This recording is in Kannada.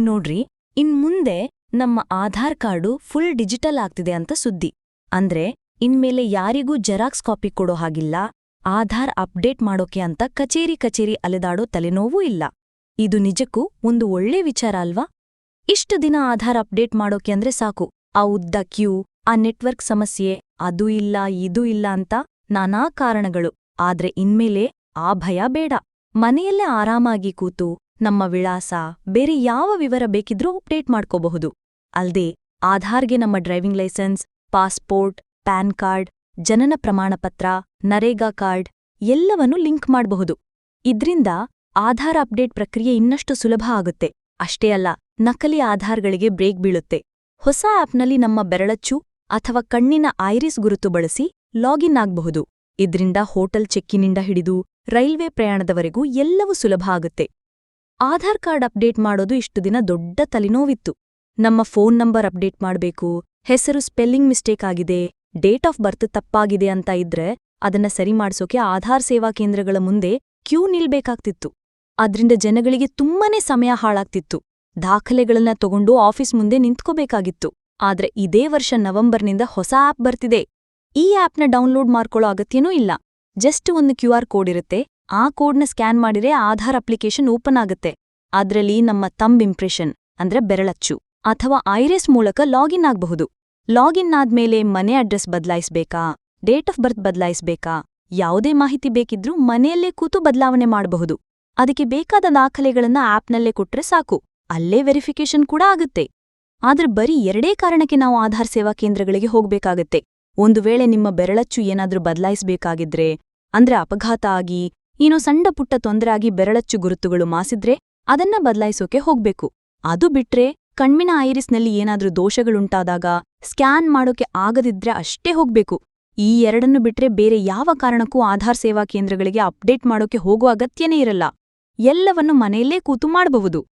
ನೋಡ್ರಿ ಇನ್ಮುಂದೆ ನಮ್ಮ ಆಧಾರ್ ಕಾರ್ಡು ಫುಲ್ ಡಿಜಿಟಲ್ ಆಗ್ತಿದೆ ಅಂತ ಸುದ್ದಿ. ಅಂದ್ರೆ ಇನ್ಮೇಲೆ ಯಾರಿಗೂ ಜೆರಾಕ್ಸ್ ಕಾಪಿ ಕೊಡೋ ಹಾಗಿಲ್ಲ, ಆಧಾರ್ ಅಪ್ಡೇಟ್ ಮಾಡೋಕೆ ಅಂತ ಕಚೇರಿ ಕಚೇರಿ ಅಲೆದಾಡೋ ತಲೆನೋವೂ ಇಲ್ಲ. ಇದು ನಿಜಕ್ಕೂ ಒಂದು ಒಳ್ಳೆ ವಿಚಾರ ಅಲ್ವಾ? ಇಷ್ಟು ದಿನ ಆಧಾರ್ ಅಪ್ಡೇಟ್ ಮಾಡೋಕೆ ಅಂದ್ರೆ ಸಾಕು. ಆ ಉದ್ದ ಕ್ಯೂ, ಆ ನೆಟ್ವರ್ಕ್ ಸಮಸ್ಯೆ, ಅದು ಇಲ್ಲ, ಇದು ಇಲ್ಲ ಅಂತ ನಾನಾ ಕಾರಣಗಳು. ಆದ್ರೆ ಇನ್ಮೇಲೆ ಆ ಭಯ ಬೇಡ. ಮನೆಯಲ್ಲೇ ಆರಾಮಾಗಿ ಕೂತು ನಮ್ಮ ವಿಳಾಸ ಬೇರೆ ಯಾವ ವಿವರ ಬೇಕಿದ್ರೂ ಅಪ್ಡೇಟ್ ಮಾಡ್ಕೋಬಹುದು. ಅಲ್ದೇ, ಆಧಾರ್ಗೆ ನಮ್ಮ driving licence, passport, pan card, ಜನನ ಪ್ರಮಾಣಪತ್ರ, ನರೇಗಾ ಕಾರ್ಡ್ ಎಲ್ಲವನ್ನೂ ಲಿಂಕ್ ಮಾಡಬಹುದು. ಇದ್ರಿಂದ ಆಧಾರ್ ಅಪ್ಡೇಟ್ ಪ್ರಕ್ರಿಯೆ ಇನ್ನಷ್ಟು ಸುಲಭ ಆಗುತ್ತೆ. ಅಷ್ಟೇ ಅಲ್ಲ, ನಕಲಿ ಆಧಾರ್ಗಳಿಗೆ ಬ್ರೇಕ್ ಬೀಳುತ್ತೆ. ಹೊಸ ಆಪ್ನಲ್ಲಿ ನಮ್ಮ ಬೆರಳಚ್ಚು ಅಥವಾ ಕಣ್ಣಿನ ಐರಿಸ್ ಗುರುತು ಬಳಸಿ ಲಾಗಿನ್ ಆಗ್ಬಹುದು. ಇದ್ರಿಂದ ಹೋಟೆಲ್ ಚೆಕ್ಕಿನಿಂದ ಹಿಡಿದು ರೈಲ್ವೆ ಪ್ರಯಾಣದವರೆಗೂ ಎಲ್ಲವೂ ಸುಲಭ ಆಗುತ್ತೆ. ಆಧಾರ್ ಕಾರ್ಡ್ ಅಪ್ಡೇಟ್ ಮಾಡೋದು ಇಷ್ಟು ದಿನ ದೊಡ್ಡ ತಲೆನೋವಿತ್ತು. ನಮ್ಮ ಫೋನ್ ನಂಬರ್ ಅಪ್ಡೇಟ್ ಮಾಡಬೇಕು, ಹೆಸರು ಸ್ಪೆಲ್ಲಿಂಗ್ ಮಿಸ್ಟೇಕ್ ಆಗಿದೆ, ಡೇಟ್ ಆಫ್ ಬರ್ತ್ ತಪ್ಪಾಗಿದೆ ಅಂತ ಇದ್ರೆ ಅದನ್ನ ಸರಿ ಮಾಡಿಸೋಕೆ ಆಧಾರ್ ಸೇವಾ ಕೇಂದ್ರಗಳ ಮುಂದೆ ಕ್ಯೂ ನಿಲ್ಬೇಕಾಗ್ತಿತ್ತು. ಅದ್ರಿಂದ ಜನಗಳಿಗೆ ತುಂಬಾನೇ ಸಮಯ ಹಾಳಾಗ್ತಿತ್ತು. ದಾಖಲೆಗಳನ್ನ ತಗೊಂಡು ಆಫೀಸ್ ಮುಂದೆ ನಿಂತ್ಕೋಬೇಕಾಗಿತ್ತು. ಆದ್ರೆ ಇದೇ ವರ್ಷ ನವೆಂಬರ್ನಿಂದ ಹೊಸ ಆಪ್ ಬರ್ತಿದೆ. ಈ ಆಪ್ನ ಡೌನ್ಲೋಡ್ ಮಾಡ್ಕೊಳ್ಳೋ ಅಗತ್ಯನೂ ಇಲ್ಲ. ಜಸ್ಟ್ ಒಂದು ಕ್ಯೂ ಕೋಡ್ ಇರುತ್ತೆ ಆ ಕೋಡ್ನ ಸ್ಕ್ಯಾನ್ ಮಾಡಿದ್ರೆ ಆಧಾರ್ ಅಪ್ಲಿಕೇಶನ್ ಓಪನ್ ಆಗುತ್ತೆ. ಅದ್ರಲ್ಲಿ ನಮ್ಮ ತಂಬ್ ಇಂಪ್ರೆಷನ್, ಅಂದ್ರೆ ಬೆರಳಚ್ಚು, ಅಥವಾ ಐರಿಸ್ ಮೂಲಕ ಲಾಗಿನ್ ಆಗ್ಬಹುದು. ಲಾಗಿನ್ ಆದ್ಮೇಲೆ ಮನೆ ಅಡ್ರೆಸ್ ಬದಲಾಯಿಸಬೇಕಾ? ಡೇಟ್ ಆಫ್ ಬರ್ತ್ ಬದಲಾಯಿಸಬೇಕಾ? ಯಾವುದೇ ಮಾಹಿತಿ ಬೇಕಿದ್ರೂ ಮನೆಯಲ್ಲೇ ಕೂತು ಬದಲಾವಣೆ ಮಾಡಬಹುದು. ಅದಕ್ಕೆ ಬೇಕಾದ ದಾಖಲೆಗಳನ್ನ ಆಪ್ನಲ್ಲೇ ಕೊಟ್ರೆ ಸಾಕು, ಅಲ್ಲೇ ವೆರಿಫಿಕೇಶನ್ ಕೂಡ ಆಗುತ್ತೆ. ಆದ್ರೆ ಬರೀ ಎರಡೇ ಕಾರಣಕ್ಕೆ ನಾವು ಆಧಾರ್ ಸೇವಾ ಕೇಂದ್ರಗಳಿಗೆ ಹೋಗ್ಬೇಕಾಗತ್ತೆ. ಒಂದು ವೇಳೆ ನಿಮ್ಮ ಬೆರಳಚ್ಚು ಏನಾದ್ರೂ ಬದಲಾಯಿಸಬೇಕಾಗಿದ್ರೆ, ಅಂದ್ರೆ ಅಪಘಾತ ಆಗಿ ಏನೋ ಸಣ್ಣ ಪುಟ್ಟ ತೊಂದರಾಗಿ ಬೆರಳಚ್ಚು ಗುರುತುಗಳು ಮಾಸಿದ್ರೆ ಅದನ್ನ ಬದಲಾಯಿಸೋಕೆ ಹೋಗ್ಬೇಕು. ಅದು ಬಿಟ್ರೆ ಕಣ್ಮಿನ ಐರಿಸ್ನಲ್ಲಿ ಏನಾದ್ರೂ ದೋಷಗಳುಂಟಾದಾಗ ಸ್ಕ್ಯಾನ್ ಮಾಡೋಕೆ ಆಗದಿದ್ರೆ ಅಷ್ಟೇ ಹೋಗ್ಬೇಕು. ಈ ಎರಡನ್ನು ಬಿಟ್ರೆ ಬೇರೆ ಯಾವ ಕಾರಣಕ್ಕೂ ಆಧಾರ್ ಸೇವಾ ಕೇಂದ್ರಗಳಿಗೆ ಅಪ್ಡೇಟ್ ಮಾಡೋಕೆ ಹೋಗೋ ಅಗತ್ಯನೇ ಇರಲ್ಲ. ಎಲ್ಲವನ್ನು ಮನೆಯಲ್ಲೇ ಕೂತು ಮಾಡಬಹುದು.